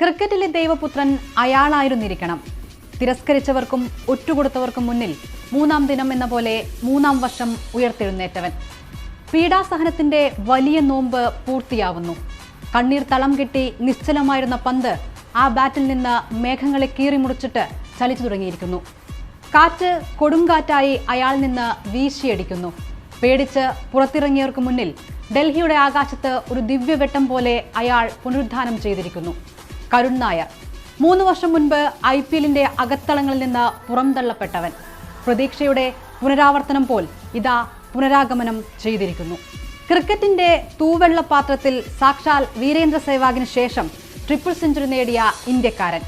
ക്രിക്കറ്റിലെ ദൈവപുത്രൻ അയാളായിരുന്നിരിക്കണം. തിരസ്കരിച്ചവർക്കും ഒറ്റുകൊടുത്തവർക്കും മുന്നിൽ മൂന്നാം ദിനം എന്ന പോലെ മൂന്നാം വർഷം ഉയർത്തെഴുന്നേറ്റവൻ. പീഡാസഹനത്തിന്റെ വലിയ നോമ്പ് പൂർത്തിയാവുന്നു. കണ്ണീർ തളം കെട്ടി നിശ്ചലമായിരുന്ന പന്ത് ആ ബാറ്റിൽ നിന്ന് മേഘങ്ങളെ കീറിമുറിച്ചിട്ട് ചലിച്ചു തുടങ്ങിയിരിക്കുന്നു. കാറ്റ് കൊടുങ്കാറ്റായി അയാൾ നിന്ന് വീശിയടിക്കുന്നു. പേടിച്ച് പുറത്തിറങ്ങിയവർക്ക് മുന്നിൽ ഡൽഹിയുടെ ആകാശത്ത് ഒരു ദിവ്യവെട്ടം പോലെ അയാൾ പുനരുദ്ധാനം ചെയ്തിരിക്കുന്നു. കരുൺ നായർ. മൂന്ന് വർഷം മുൻപ് ഐ പി എല്ലിന്റെ അകത്തളങ്ങളിൽ നിന്ന് പുറംതള്ളപ്പെട്ടവൻ പ്രതീക്ഷയുടെ പുനരാവർത്തനം പോൽ ഇതാ പുനരാഗമനം ചെയ്തിരിക്കുന്നു. ക്രിക്കറ്റിന്റെ തൂവെള്ളപാത്രത്തിൽ സാക്ഷാൽ വീരേന്ദ്ര സേവാഗിന് ശേഷം ട്രിപ്പിൾ സെഞ്ചുറി നേടിയ ഇന്ത്യക്കാരൻ.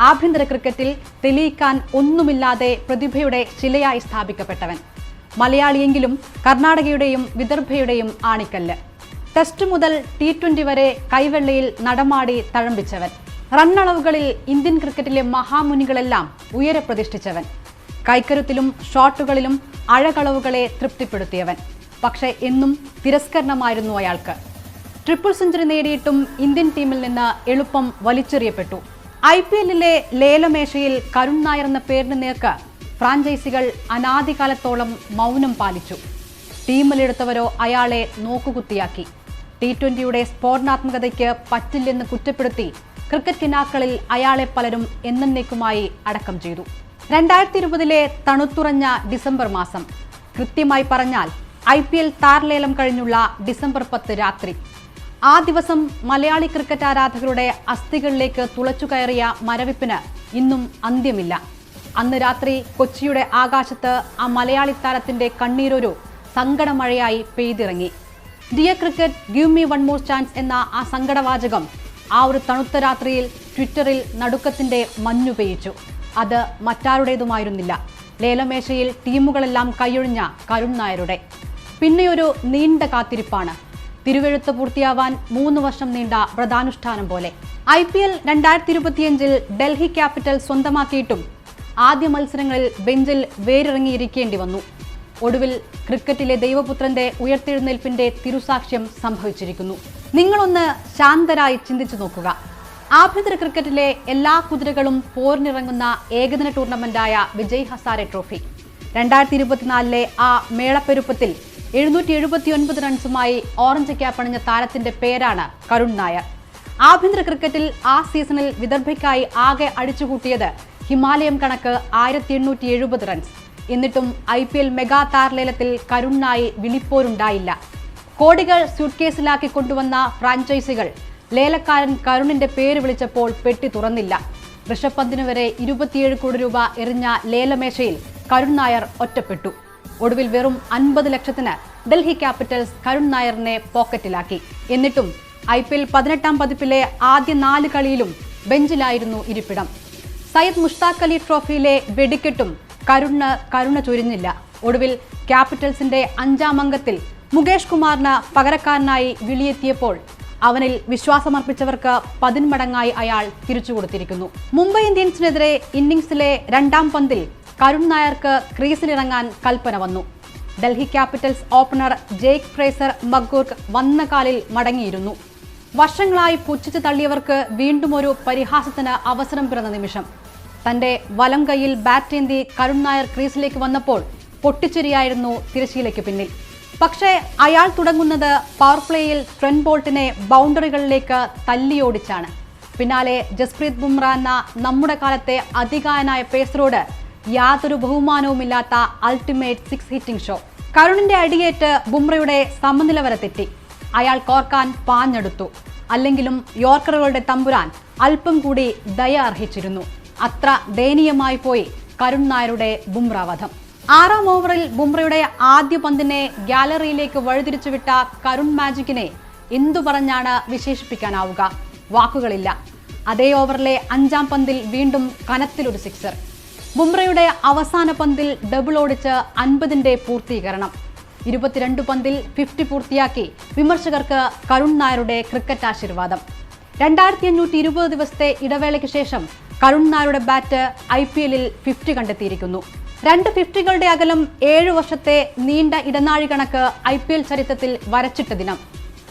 ആഭ്യന്തര ക്രിക്കറ്റിൽ തെളിയിക്കാൻ ഒന്നുമില്ലാതെ പ്രതിഭയുടെ ശിലയായി സ്ഥാപിക്കപ്പെട്ടവൻ. മലയാളിയെങ്കിലും കർണാടകയുടെയും വിദർഭയുടെയും ആണിക്കല്ല്. ടെസ്റ്റ് മുതൽ ടി ട്വന്റി വരെ കൈവെള്ളയിൽ നടമാടി തഴമ്പിച്ചവൻ. റണ്ണളവുകളിൽ ഇന്ത്യൻ ക്രിക്കറ്റിലെ മഹാമുനികളെല്ലാം ഉയരെ പ്രതിഷ്ഠിച്ചവൻ കൈക്കരുത്തിലും ഷോട്ടുകളിലും അഴകളവുകളെ തൃപ്തിപ്പെടുത്തിയവൻ. പക്ഷേ എന്നും തിരസ്കരണമായിരുന്നു അയാൾക്ക്. ട്രിപ്പിൾ സെഞ്ചുറി നേടിയിട്ടും ഇന്ത്യൻ ടീമിൽ നിന്ന് എളുപ്പം വലിച്ചെറിയപ്പെട്ടു. ഐ പി എല്ലിലെ ലേലമേശയിൽ കരുൺ നായർ എന്ന പേരിന് നേർക്ക് ഫ്രാഞ്ചൈസികൾ അനാദികാലത്തോളം മൗനം പാലിച്ചു. ടീമിലെടുത്തവരോ അയാളെ നോക്കുകുത്തിയാക്കി. ടി ട്വന്റിയുടെ സ്ഫോടനാത്മകതയ്ക്ക് പറ്റില്ലെന്ന് കുറ്റപ്പെടുത്തി ക്രിക്കറ്റ് കിനാക്കളിൽ അയാളെ പലരും എന്നേക്കുമായി അടക്കം ചെയ്തു. രണ്ടായിരത്തി ഇരുപതിലെ തണുത്തുറഞ്ഞ ഡിസംബർ മാസം. കൃത്യമായി പറഞ്ഞാൽ ഐ പി എൽ താർലേലം കഴിഞ്ഞുള്ള ഡിസംബർ പത്ത് രാത്രി. ആ ദിവസം മലയാളി ക്രിക്കറ്റ് ആരാധകരുടെ അസ്ഥികളിലേക്ക് തുളച്ചു കയറിയ മരവിപ്പിന് ഇന്നും അന്ത്യമില്ല. അന്ന് രാത്രി കൊച്ചിയുടെ ആകാശത്ത് ആ മലയാളി താരത്തിന്റെ കണ്ണീരൊരു സങ്കടമഴയായി പെയ്തിറങ്ങി. Dear cricket give me one more chance എന്ന ആ സങ്കടവാചകം ആ ഒരു തണുത്ത രാത്രിയിൽ ട്വിറ്ററിൽ നടുക്കത്തിന്റെ മഞ്ഞു പെയ്യിച്ചു. അത് മറ്റാരുടേതുമായിരുന്നില്ല. ലേലമേശയിൽ ടീമുകളെല്ലാം കൈയൊഴിഞ്ഞ കരുൺ നായരുടെ. പിന്നെയൊരു നീണ്ട കാത്തിരിപ്പാണ്. തിരുവെഴുത്ത് പൂർത്തിയാവാൻ മൂന്ന് വർഷം നീണ്ട വ്രതാനുഷ്ഠാനം പോലെ. ഐ പി എൽ രണ്ടായിരത്തി ഇരുപത്തിയഞ്ചിൽ ഡൽഹി ക്യാപിറ്റൽ സ്വന്തമാക്കിയിട്ടും ആദ്യ മത്സരങ്ങളിൽ ബെഞ്ചിൽ വേരിറങ്ങിയിരിക്കേണ്ടി വന്നു. ഒടുവിൽ ക്രിക്കറ്റിലെ ദൈവപുത്രന്റെ ഉയർത്തെഴുന്നേൽപ്പിന്റെ തിരുസാക്ഷ്യം സംഭവിച്ചിരിക്കുന്നു. നിങ്ങളൊന്ന് ശാന്തരായി ചിന്തിച്ചു നോക്കുക. ആഭ്യന്തര ക്രിക്കറ്റിലെ എല്ലാ കുതിരകളും പോരിനിറങ്ങുന്ന ഏകദിന ടൂർണമെന്റായ വിജയ് ഹസാരെ ട്രോഫി. രണ്ടായിരത്തി ഇരുപത്തിനാലിലെ ആ മേളപ്പെരുപ്പത്തിൽ എഴുന്നൂറ്റി എഴുപത്തി ഒൻപത് റൺസുമായി ഓറഞ്ച് ക്യാപ്പ് അണിഞ്ഞ താരത്തിന്റെ പേരാണ് കരുൺ നായർ. ആഭ്യന്തര ക്രിക്കറ്റിൽ ആ സീസണിൽ വിദർഭയ്ക്കായി ആകെ അടിച്ചുകൂട്ടിയത് ഹിമാലയം കണക്ക് ആയിരത്തി എണ്ണൂറ്റി എഴുപത് റൺസ്. എന്നിട്ടും ഐ പി എൽ മെഗാ താരലേലത്തിൽ കരുണിനായി വിളിപ്പോരുണ്ടായില്ല. കോടികൾ സ്യൂട്ട്കേസിലാക്കി കൊണ്ടുവന്ന ഫ്രാഞ്ചൈസികൾ ലേലക്കാരൻ കരുണിന്റെ പേര് വിളിച്ചപ്പോൾ പെട്ടി തുറന്നില്ല. ഋഷഭ് പന്തിന് വരെ ഇരുപത്തിയേഴ് കോടി രൂപ എറിഞ്ഞ ലേലമേശയിൽ കരുൺ നായർ ഒറ്റപ്പെട്ടു. ഒടുവിൽ വെറും അൻപത് ലക്ഷത്തിന് ഡൽഹി ക്യാപിറ്റൽസ് കരുൺ നായറിനെ പോക്കറ്റിലാക്കി. എന്നിട്ടും ഐ പി എൽ പതിനെട്ടാം പതിപ്പിലെ ആദ്യ നാല് കളിയിലും ബെഞ്ചിലായിരുന്നു ഇരിപ്പിടം. സയ്യിദ് മുഷ്താഖ് അലി ട്രോഫിയിലെ വെടിക്കെട്ടും കരുണ് കരുണ ചൊരിഞ്ഞില്ല. ഒടുവിൽ ക്യാപിറ്റൽസിന്റെ അഞ്ചാം അംഗത്തിൽ മുകേഷ് കുമാറിന് പകരക്കാരനായി വിളിയെത്തിയപ്പോൾ അവനിൽ വിശ്വാസമർപ്പിച്ചവർക്ക് പതിന്മടങ്ങായി അയാൾ തിരിച്ചു കൊടുത്തിരിക്കുന്നു. മുംബൈ ഇന്ത്യൻസിനെതിരെ ഇന്നിംഗ്സിലെ രണ്ടാം പന്തിൽ കരുൺ നായർക്ക് ക്രീസിലിറങ്ങാൻ കൽപ്പന വന്നു. Delhi Capitals opener Jake Fraser McGurk വന്ന കാലിൽ മടങ്ങിയിരുന്നു. വർഷങ്ങളായി പുച്ഛിച്ച് തള്ളിയവർക്ക് വീണ്ടും ഒരു പരിഹാസത്തിന് അവസരം പിറന്ന നിമിഷം. തന്റെ വലം കൈയിൽ ബാറ്റേന്തി കരുൺ നായർ ക്രീസിലേക്ക് വന്നപ്പോൾ പൊട്ടിച്ചിരിയായിരുന്നു തിരശ്ശീലയ്ക്ക് പിന്നിൽ. പക്ഷേ അയാൾ തുടങ്ങുന്നത് പവർ പ്ലേയിൽ ട്രെൻ ബോൾട്ടിനെ ബൗണ്ടറികളിലേക്ക് തല്ലിയോടിച്ചാണ്. പിന്നാലെ ജസ്പ്രീത് ബുംറ എന്ന നമ്മുടെ കാലത്തെ അധികായനായ പേസറോട് യാതൊരു ബഹുമാനവുമില്ലാത്ത അൾട്ടിമേറ്റ് സിക്സ് ഹിറ്റിംഗ് ഷോ കരുണിന്റെ അടിയേറ്റ് ബുംറയുടെ സമനില വരെ തെറ്റി. അയാൾ കോർക്കാൻ പാഞ്ഞെടുത്തു. അല്ലെങ്കിലും യോർക്കറുകളുടെ തമ്പുരാൻ അല്പം കൂടി ദയ അർഹിച്ചിരുന്നു. അത്ര ദയനീയമായി പോയി കരുൺ നായരുടെ ബുംറ വധം ആറാം ഓവറിൽ ബുംറയുടെ ആദ്യ പന്തിനെ ഗാലറിയിലേക്ക് വഴിതിരിച്ചുവിട്ട കരുൺ മാജിക്കിനെ എന്തു പറഞ്ഞാണ് വിശേഷിപ്പിക്കാനാവുക? വാക്കുകളില്ല. അതേ ഓവറിലെ അഞ്ചാം പന്തിൽ വീണ്ടും കനത്തിലൊരു സിക്സർ. ബുംറയുടെ അവസാന പന്തിൽ ഡബിൾ ഓടിച്ച് അൻപതിന്റെ പൂർത്തീകരണം. ഇരുപത്തിരണ്ട് പന്തിൽ ഫിഫ്റ്റി പൂർത്തിയാക്കി വിമർശകർക്ക് കരുൺ നായരുടെ ക്രിക്കറ്റ് ആശീർവാദം. രണ്ടായിരത്തി അഞ്ഞൂറ്റി ഇരുപത് ദിവസത്തെ ഇടവേളയ്ക്ക് ശേഷം കരുൺ നായരുടെ ബാറ്റ് ഐ പി എല്ലിൽ ഫിഫ്റ്റി കണ്ടെത്തിയിരിക്കുന്നു. രണ്ട് ഫിഫ്റ്റികളുടെ അകലം ഏഴ് വർഷത്തെ നീണ്ട ഇടനാഴി കണക്ക് ഐ പി എൽ ചരിത്രത്തിൽ വരച്ചിട്ട ദിനം.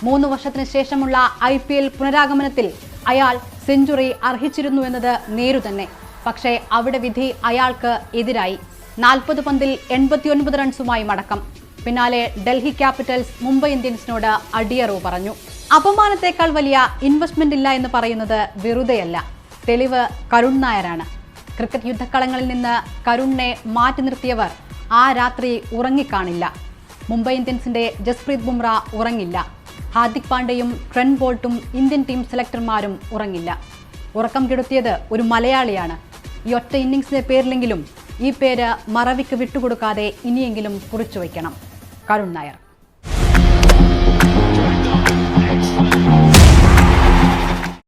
മൂന്ന് വർഷത്തിന് ശേഷമുള്ള ഐ പി എൽ പുനരാഗമനത്തിൽ അയാൾ സെഞ്ചുറി അർഹിച്ചിരുന്നു എന്നത് നേരു തന്നെ. പക്ഷേ അവിടെ വിധി അയാൾക്ക് എതിരായി. നാൽപ്പത് പന്തിൽ എൺപത്തിയൊൻപത് റൺസുമായി മടക്കം. പിന്നാലെ ഡൽഹി ക്യാപിറ്റൽസ് മുംബൈ ഇന്ത്യൻസിനോട് അടിയറവ് പറഞ്ഞു. അപമാനത്തേക്കാൾ വലിയ ഇൻവെസ്റ്റ്മെന്റ് ഇല്ല എന്ന് പറയുന്നത് വെറുതെയല്ല. തെളിവ് കരുൺ നായരാണ്. ക്രിക്കറ്റ് യുദ്ധക്കളങ്ങളിൽ നിന്ന് കരുണിനെ മാറ്റി നിർത്തിയവർ ആ രാത്രി ഉറങ്ങിക്കാണില്ല. മുംബൈ ഇന്ത്യൻസിന്റെ ജസ്പ്രീത് ബുംറ ഉറങ്ങില്ല. ഹാർദിക് പാണ്ഡെയും ട്രെൻ ബോൾട്ടും ഇന്ത്യൻ ടീം സെലക്ടർമാരും ഉറങ്ങില്ല. ഉറക്കം കെടുത്തിയത് ഒരു മലയാളിയാണ്. ഈ ഒറ്റ ഇന്നിങ്സിന്റെ പേരിലെങ്കിലും ഈ പേര് മറവിക്ക് വിട്ടുകൊടുക്കാതെ ഇനിയെങ്കിലും കുറിച്ചു വയ്ക്കണം കരുൺ നായർ.